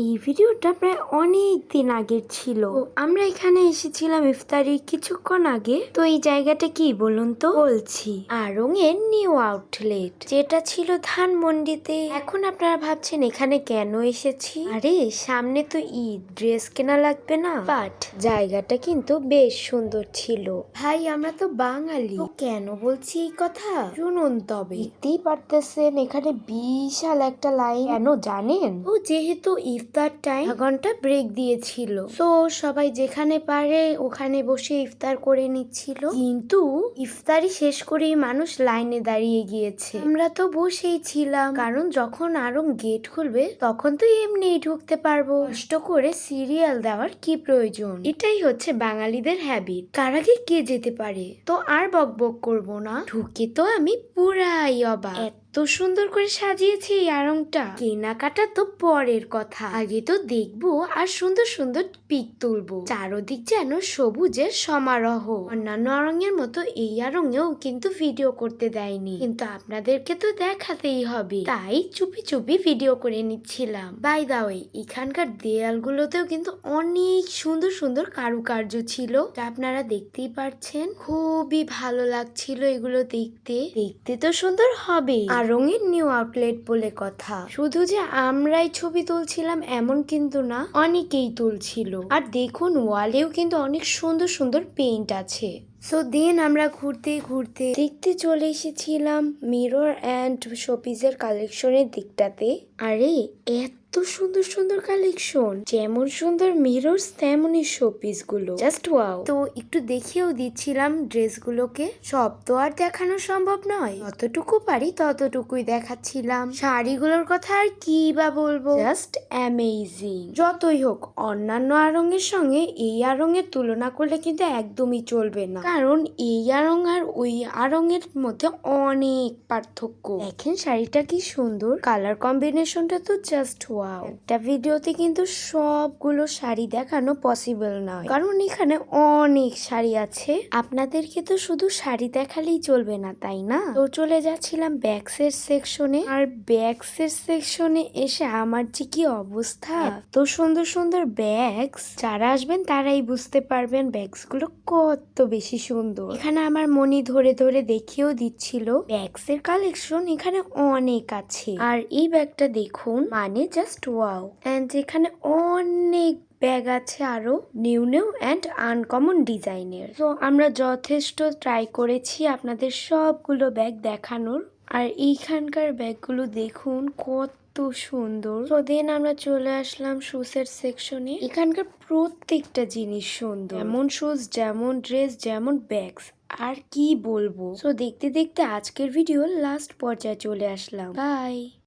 এই ভিডিওটা প্রায় অনেক দিন আগের ছিল। আমরা এখানে এসেছিলাম ইফতারি কিছুক্ষণ আগে। তো এই জায়গাটা কি বলুন তো? বলছি। আরং এর নিউ আউটলেট যেটা ছিল ধানমন্ডিতে। এখন আপনারা ভাবছেন এখানে কেন এসেছি? আরে সামনে তো ঈদ ড্রেস কেনা লাগবে না। বাট জায়গাটা কিন্তু বেশ সুন্দর ছিল। ভাই আমরা তো বাঙালি। কেন বলছি এই কথা? শুনুন তবে। দেখতেই পারতেছেন এখানে বিশাল একটা লাইন। কেন জানেন? ও যেহেতু ইফতার টাইম ঘণ্টা ব্রেক দিয়েছিল। তো সবাই যেখানে পারে ওখানে বসে ইফতার করে নিচ্ছিল। কিন্তু ইফতারি শেষ করেই মানুষ লাইনে দাঁড়িয়ে গিয়েছে। আমরা তো বসেই ছিলাম। কারণ যখন আরও গেট খুলবে তখন তো এমনিই ঢুকতে পারব। কষ্ট করে সিরিয়াল দেওয়ার কি প্রয়োজন? এটাই হচ্ছে বাঙালিদের হ্যাবিট কার আগে কে যেতে পারে? তো আর বক বক করব না। ঢুকে তো আমি পুরাই অবাক। এত সুন্দর করে সাজিয়েছে এই আড়ংটা। কেনাকাটা তো পরের কথা। আগে তো দেখব আর সুন্দর সুন্দর পিক তুলবো। চারদিক যেন সবুজের সমারোহ। অন্যান্য আড়ঙের মতো এই আড়ঙেও কিন্তু ভিডিও করতে দেয়নি। কিন্তু আপনাদেরকে তো দেখাতেই হবে। তাই চুপি চুপি ভিডিও করে নিচ্ছিলাম। বাই দা ওয়ে এখানকার দেয়ালগুলোতেও কিন্তু অনেক সুন্দর সুন্দর কারুকার্য ছিল। যা আপনারা দেখতেই পারছেন। খুবই ভালো লাগছিল এগুলো দেখতে। দেখতে তো সুন্দর হবে। আর রঙের নিউ আউটলেট বলে কথা। শুধু যে আমরাই ছবি তুলছিলাম এমন কিন্তু না, অনেকেই তুলছিল। আর দেখুন, ওয়ালেও কিন্তু অনেক সুন্দর সুন্দর পেইন্ট আছে। সো দেন আমরা ঘুরতে ঘুরতে দেখতে চলে এসেছিলাম মিরর অ্যান্ড শোপিসের কালেকশনের দিকটাতে। আরে, এত সুন্দর সুন্দর কালেকশন যেমন সুন্দর মিরর্স তেমনই শোপিসগুলো জাস্ট ওয়াও তো একটু দেখেও দিচ্ছিলাম ড্রেসগুলোকে। সব তো আর দেখানো সম্ভব নয়। যতটুকু পারি ততটুকুই দেখাচ্ছিলাম। শাড়িগুলোর কথা আর কি বা বলব? জাস্ট অ্যামেজিং যতই হোক অন্যান্য আরঙের সঙ্গে এই আরঙের তুলনা করলে কিন্তু একদমই চলবে না। কারণ এই আরং আর ওই আরঙের মধ্যে অনেক পার্থক্য। দেখেন শাড়িটা কি সুন্দর। কালার কম্বিনেশনটা তো জাস্ট ওয়াও একটা ভিডিওতে কিন্তু সবগুলো শাড়ি দেখানো পসিবল নয়। কারণ এখানে অনেক শাড়ি আছে। আপনাদেরকে তো শুধু শাড়ি দেখালেই চলবে না, তাই না? তো চলে যাচ্ছিলাম ব্যাগসের সেকশনে আর ব্যাগসের সেকশনে এসে আমার যে কি অবস্থা? এত সুন্দর সুন্দর ব্যাগস যারা আসবেন তারাই বুঝতে পারবেন ব্যাগসগুলো কত বেশি সুন্দর। এখানে আমার মনি ধরে ধরে দেখিয়েও দিচ্ছিল। ব্যাগস এর কালেকশন এখানে অনেক আছে। আর এই ব্যাগটা দেখুন মানে জাস্ট ওয়াও অ্যান্ড এখানে অনেক ব্যাগ আছে আরও নিউ নিউ অ্যান্ড আনকমন ডিজাইনের তো আমরা যথেষ্ট ট্রাই করেছি আপনাদের সবগুলো ব্যাগ দেখানোর। আর এইখানকার ব্যাগগুলো দেখুন কত সুন্দর। তো দেন আমরা চলে আসলাম শুজের সেকশনে এখানকার প্রত্যেকটা জিনিস সুন্দর। যেমন শুজ যেমন ড্রেস যেমন ব্যাগস আর কি বলব? তো দেখতে দেখতে আজকের ভিডিও লাস্ট পর্যায়ে চলে আসলাম। বাই